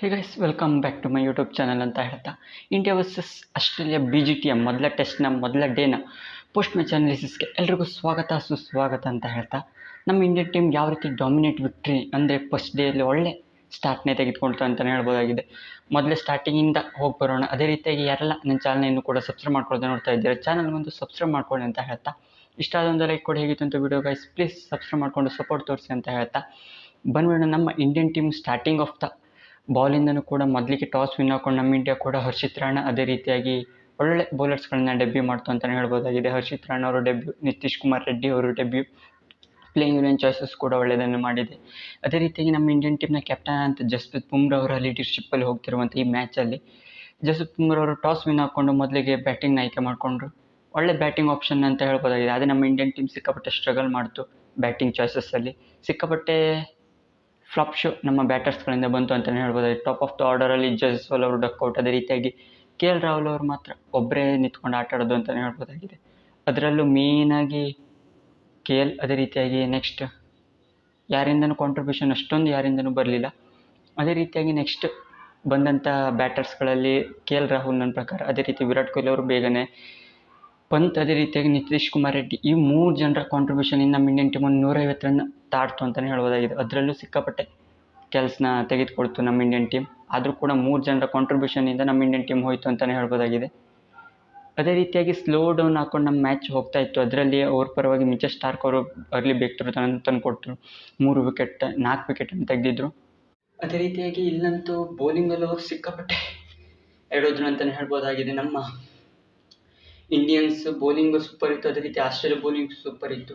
Hey guys welcome back to my YouTube channel ಅಂತ ಹೇಳ್ತಾ. India versus Australia B G ಟಿಯ ಮೊದಲ ಟೆಸ್ಟ್ನ ಮೊದಲ ಡೇನ ಪೋಸ್ಟ್ ಮ್ಯಾಚ್ ಅನಾಲಿಸಿಸ್ಗೆ ಎಲ್ರಿಗೂ ಸ್ವಾಗತ, ಸುಸ್ವಾಗತ ಅಂತ ಹೇಳ್ತಾ. ನಮ್ಮ ಇಂಡಿಯನ್ ಟೀಮ್ ಯಾವ ರೀತಿ ಡಾಮಿನೇಟ್ ವಿಕ್ಟ್ರಿ ಅಂದರೆ ಫಸ್ಟ್ ಡೇಯಲ್ಲಿ ಒಳ್ಳೆ ಸ್ಟಾರ್ಟ್ನೇ ತೆಗೆದುಕೊಳ್ತು ಅಂತಲೇ ಹೇಳ್ಬೋದಾಗಿದೆ. ಮೊದಲೇ ಸ್ಟಾರ್ಟಿಂಗಿಂದ ಹೋಗಿ ಬರೋಣ. ಅದೇ ರೀತಿಯಾಗಿ ಯಾರೆಲ್ಲ ನನ್ನ ಚಾನಲನ್ನು ಕೂಡ ಸಬ್ಸ್ಕ್ರೈಬ್ ಮಾಡ್ಕೊಳ್ಳೋದು ನೋಡ್ತಾ ಇದ್ದಾರೆ ಒಂದು ಸಬ್ಸ್ಕ್ರೈಬ್ ಮಾಡ್ಕೊಳ್ಳಿ ಅಂತ ಹೇಳ್ತಾ. ಇಷ್ಟ ಆದೊಂದು ಲೈಕ್ ಕೊಡಿ. ಹೇಗಿತ್ತು ಅಂತ ವಿಡಿಯೋ ಗೈಸ್ ಪ್ಲೀಸ್ ಸಬ್ಸ್ಕ್ರೈಬ್ ಮಾಡಿಕೊಂಡು ಸಪೋರ್ಟ್ ತೋರಿಸಿ ಅಂತ ಹೇಳ್ತಾ. ಬಂದ್ಬಿಡೋಣ ನಮ್ಮ Indian team starting of the ಬಾಲಿಂದನೂ ಕೂಡ ಮೊದಲಿಗೆ ಟಾಸ್ ವಿನ್ ಹಾಕೊಂಡು ನಮ್ಮ ಇಂಡಿಯಾ ಕೂಡ ಹರ್ಷಿತ್ ರಾಣ ಅದೇ ರೀತಿಯಾಗಿ ಒಳ್ಳೆ ಬೌಲರ್ಸ್ಗಳನ್ನ ಡೆಬ್ಯೂ ಮಾಡ್ತು ಅಂತಲೇ ಹೇಳ್ಬೋದಾಗಿದೆ. ಹರ್ಷಿತ್ ರಾಣ ಅವರು ಡೆಬ್ಯೂ ನಿತೀಶ್ ಕುಮಾರ್ ರೆಡ್ಡಿ ಅವರು ಡೆಬ್ಯೂ ಪ್ಲೇಯಿಂಗ್ ಇಲೆವೆನ್ ಚಾಯ್ಸಸ್ ಕೂಡ ಒಳ್ಳೆಯದನ್ನು ಮಾಡಿದೆ. ಅದೇ ರೀತಿಯಾಗಿ ನಮ್ಮ ಇಂಡಿಯನ್ ಟೀಮ್ನ ಕ್ಯಾಪ್ಟನ್ ಅಂತ ಜಸ್ಪ್ರೀತ್ ಬುಮ್ರಾ ಅವರ ಲೀಡರ್ಶಿಪ್ಪಲ್ಲಿ ಹೋಗ್ತಿರುವಂಥ ಈ ಮ್ಯಾಚಲ್ಲಿ ಜಸ್ಪ್ರೀತ್ ಬುಮ್ರಾ ಅವರು ಟಾಸ್ ವಿನ್ ಹಾಕ್ಕೊಂಡು ಮೊದಲಿಗೆ ಬ್ಯಾಟಿಂಗ್ನ ಆಯ್ಕೆ ಮಾಡಿಕೊಂಡ್ರು. ಒಳ್ಳೆ ಬ್ಯಾಟಿಂಗ್ ಆಪ್ಷನ್ ಅಂತ ಹೇಳ್ಬೋದಾಗಿದೆ. ಅದೇ ನಮ್ಮ ಇಂಡಿಯನ್ ಟೀಮ್ ಸಿಕ್ಕಾಪಟ್ಟೆ ಸ್ಟ್ರಗಲ್ ಮಾಡ್ತು ಬ್ಯಾಟಿಂಗ್ ಚಾಯ್ಸಸ್ಸಲ್ಲಿ ಸಿಕ್ಕಾಪಟ್ಟೆ ಫ್ಲಾಪ್ ಶೋ ನಮ್ಮ ಬ್ಯಾಟರ್ಸ್ಗಳಿಂದ ಬಂತು ಅಂತಲೇ ಹೇಳ್ಬೋದು. ಟಾಪ್ ಆಫ್ ದ ಆರ್ಡರಲ್ಲಿ ಜಸ್ವಾಲ್ ಅವರು ಡಕ್ಔಟ್ ಅದೇ ರೀತಿಯಾಗಿ ಕೆ ಎಲ್ ರಾಹುಲ್ ಅವರು ಮಾತ್ರ ಒಬ್ಬರೇ ನಿಂತ್ಕೊಂಡು ಆಟ ಆಡೋದು ಅಂತಲೇ ಹೇಳ್ಬೋದಾಗಿದೆ. ಅದರಲ್ಲೂ ಮೇಯ್ನಾಗಿ ಕೆ ಎಲ್ ಅದೇ ರೀತಿಯಾಗಿ ನೆಕ್ಸ್ಟ್ ಯಾರಿಂದನೂ ಕಾಂಟ್ರಿಬ್ಯೂಷನ್ ಅಷ್ಟೊಂದು ಯಾರಿಂದನೂ ಬರಲಿಲ್ಲ. ಅದೇ ರೀತಿಯಾಗಿ ನೆಕ್ಸ್ಟ್ ಬಂದಂಥ ಬ್ಯಾಟರ್ಸ್ಗಳಲ್ಲಿ ಕೆ ಎಲ್ ರಾಹುಲ್ ನನ್ನ ಪ್ರಕಾರ ಅದೇ ರೀತಿ ವಿರಾಟ್ ಕೊಹ್ಲಿ ಅವರು ಬೇಗನೆ ಪಂತ್ ಅದೇ ರೀತಿಯಾಗಿ ನಿತೀಶ್ ಕುಮಾರ್ ರೆಡ್ಡಿ ಈ ಮೂರು ಜನರ ಕಾಂಟ್ರಿಬ್ಯೂಷನಿಂದ ನಮ್ಮ ಇಂಡಿಯನ್ ಟೀಮ್ ಒಂದು ನೂರೈವತ್ತು ರನ್ ತಾಡ್ತು ಅಂತಲೇ ಹೇಳ್ಬೋದಾಗಿದೆ. ಅದರಲ್ಲೂ ಸಿಕ್ಕಾಪಟ್ಟೆ ಕೆಲಸನ ತೆಗೆದುಕೊಳ್ತು ನಮ್ಮ ಇಂಡಿಯನ್ ಟೀಮ್ ಆದರೂ ಕೂಡ ಮೂರು ಜನರ ಕಾಂಟ್ರಿಬ್ಯೂಷನಿಂದ ನಮ್ಮ ಇಂಡಿಯನ್ ಟೀಮ್ ಹೋಯಿತು ಅಂತಲೇ ಹೇಳ್ಬೋದಾಗಿದೆ. ಅದೇ ರೀತಿಯಾಗಿ ಸ್ಲೋ ಡೌನ್ ಹಾಕೊಂಡು ನಮ್ಮ ಮ್ಯಾಚ್ ಹೋಗ್ತಾ ಇತ್ತು. ಅದರಲ್ಲಿ ಅವ್ರ ಪರವಾಗಿ ಮಿಚರ್ ಸ್ಟಾರ್ಕ್ ಅವರು ಅರ್ಲಿ ಬೇಕ್ತರು ತನ್ನ ತಂದು ಕೊಟ್ಟರು ಮೂರು ವಿಕೆಟ್ ನಾಲ್ಕು ವಿಕೆಟನ್ನು ತೆಗೆದಿದ್ರು. ಅದೇ ರೀತಿಯಾಗಿ ಇಲ್ಲಂತೂ ಬೌಲಿಂಗಲ್ಲೂ ಸಿಕ್ಕಾಪಟ್ಟೆ ಹೇಳೋದ್ರು ಅಂತಲೇ ಹೇಳ್ಬೋದಾಗಿದೆ ನಮ್ಮ ಇಂಡಿಯನ್ಸ್ ಬೌಲಿಂಗ್ ಸೂಪರ್ ಇತ್ತು. ಅದೇ ರೀತಿ ಆಸ್ಟ್ರೇಲಿಯಾ ಬೌಲಿಂಗ್ ಸೂಪರ್ ಇತ್ತು.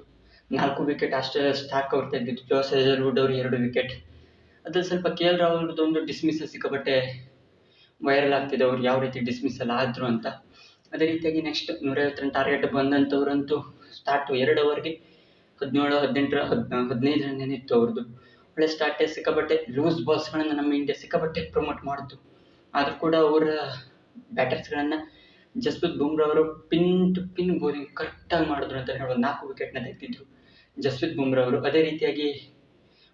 ನಾಲ್ಕು ವಿಕೆಟ್ ಆಸ್ಟ್ರೇಲಿಯಾ ಸ್ಟಾಕ್ ಅವ್ರು ತೆಗೆದಿತ್ತು ಜೋಸ್ ಹೆಜಲ್ವುಡ್ ಅವರು ಎರಡು ವಿಕೆಟ್ ಅದ್ರಲ್ಲಿ ಸ್ವಲ್ಪ ಕೆ ಎಲ್ ರಾಹುಲ್ದು ಒಂದು ಡಿಸ್ಮಿಸಲ್ ಸಿಕ್ಕಾಪಟ್ಟೆ ವೈರಲ್ ಆಗ್ತಿದೆ. ಅವ್ರು ಯಾವ ರೀತಿ ಡಿಸ್ಮಿಸಲ್ ಆದರು ಅಂತ. ಅದೇ ರೀತಿಯಾಗಿ ನೆಕ್ಸ್ಟ್ ನೂರೈವತ್ತು ರನ್ ಟಾರ್ಗೆಟ್ ಬಂದಂಥವ್ರಂತೂ ಸ್ಟಾರ್ಟು ಎರಡು ಓವರ್ಗೆ ಹದಿನೇಳು, ಹದಿನೆಂಟರ, ಹದ್, ಹದಿನೈದು ರನ್ ಏನಿತ್ತು ಅವ್ರದ್ದು ಒಳ್ಳೆ ಸ್ಟಾರ್ಟೇ ಸಿಕ್ಕಾಪಟ್ಟೆ ಲೂಸ್ ಬಾಲ್ಸ್ಗಳನ್ನು ನಮ್ಮ ಇಂಡಿಯಾ ಸಿಕ್ಕಾಪಟ್ಟೆ ಪ್ರಮೋಟ್ ಮಾಡಿತು ಆದರೂ ಕೂಡ ಅವರ ಬ್ಯಾಟರ್ಸ್ಗಳನ್ನು ಜಸ್ಪ್ರೀತ್ ಬುಮ್ರಾ ಅವರು ಪಿನ್ ಟು ಪಿನ್ ಬೌಲಿಂಗ್ ಕರೆಕ್ಟಾಗಿ ಮಾಡಿದ್ರು ಅಂತ ಹೇಳ್ಬೋದು ನಾಲ್ಕು ವಿಕೆಟ್ನ ತೆಗೆದಿದ್ರು ಜಸ್ಪ್ರೀತ್ ಬುಮ್ರಾ ಅವರು ಅದೇ ರೀತಿಯಾಗಿ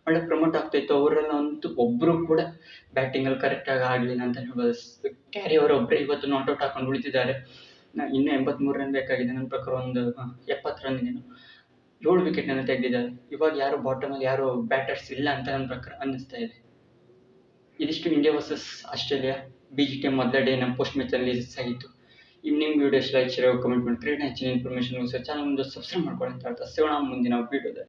ಒಳ್ಳೆ ಪ್ರಮೋಟ್ ಆಗ್ತಾಯಿತ್ತು ಅವರೆಲ್ಲ ಅಂತೂ ಒಬ್ಬರು ಕೂಡ ಬ್ಯಾಟಿಂಗಲ್ಲಿ ಕರೆಕ್ಟಾಗಿ ಆಗಲಿಲ್ಲ ಅಂತ ಹೇಳ್ಬೋದು ಕ್ಯಾರಿ ಅವರು ಒಬ್ಬರೇ ಇವತ್ತು ನಾಟ್ಔಟ್ ಹಾಕೊಂಡು ಉಳಿತಿದ್ದಾರೆ. ಇನ್ನೂ ಎಂಬತ್ಮೂರು ರನ್ ಬೇಕಾಗಿದೆ. ನನ್ನ ಪ್ರಕಾರ ಒಂದು ಎಪ್ಪತ್ತು ರನ್ ಏನು ಏಳು ವಿಕೆಟ್ನನ್ನು ತೆಗೆದಿದ್ದಾರೆ. ಇವಾಗ ಯಾರು ಬಾಟಮಲ್ಲಿ ಯಾರು ಬ್ಯಾಟರ್ಸ್ ಇಲ್ಲ ಅಂತ ನನ್ನ ಪ್ರಕಾರ ಅನ್ನಿಸ್ತಾ ಇದೆ. ಇದಿಷ್ಟು India versus Australia B G T ಮೊದಲ ಡೇ ನಮ್ಮ ಪೋಸ್ಟ್ ಮ್ಯಾಚಲ್ಲಿ ಆಗಿತ್ತು ಇನ್ನು ನಿಮ್ಮ ಲೈಕ್ ಶೇರ್ ಕಮೆಂಟ್ ಮಾಡಿ ಹೆಚ್ಚಿನ ಇನ್ಫಾರ್ಮೇಷನ್ ಚಾನಲ್ ಮುಂದೆ ಸಬ್ಸ್ಕ್ರೈಬ್ ಮಾಡ್ಕೊಳ್ಳಿ ಅಂತ ಹೇಳ್ತಾ, ಸಿಗೋಣ ಮುಂದಿನ ವೀಡಿಯೋದಲ್ಲಿ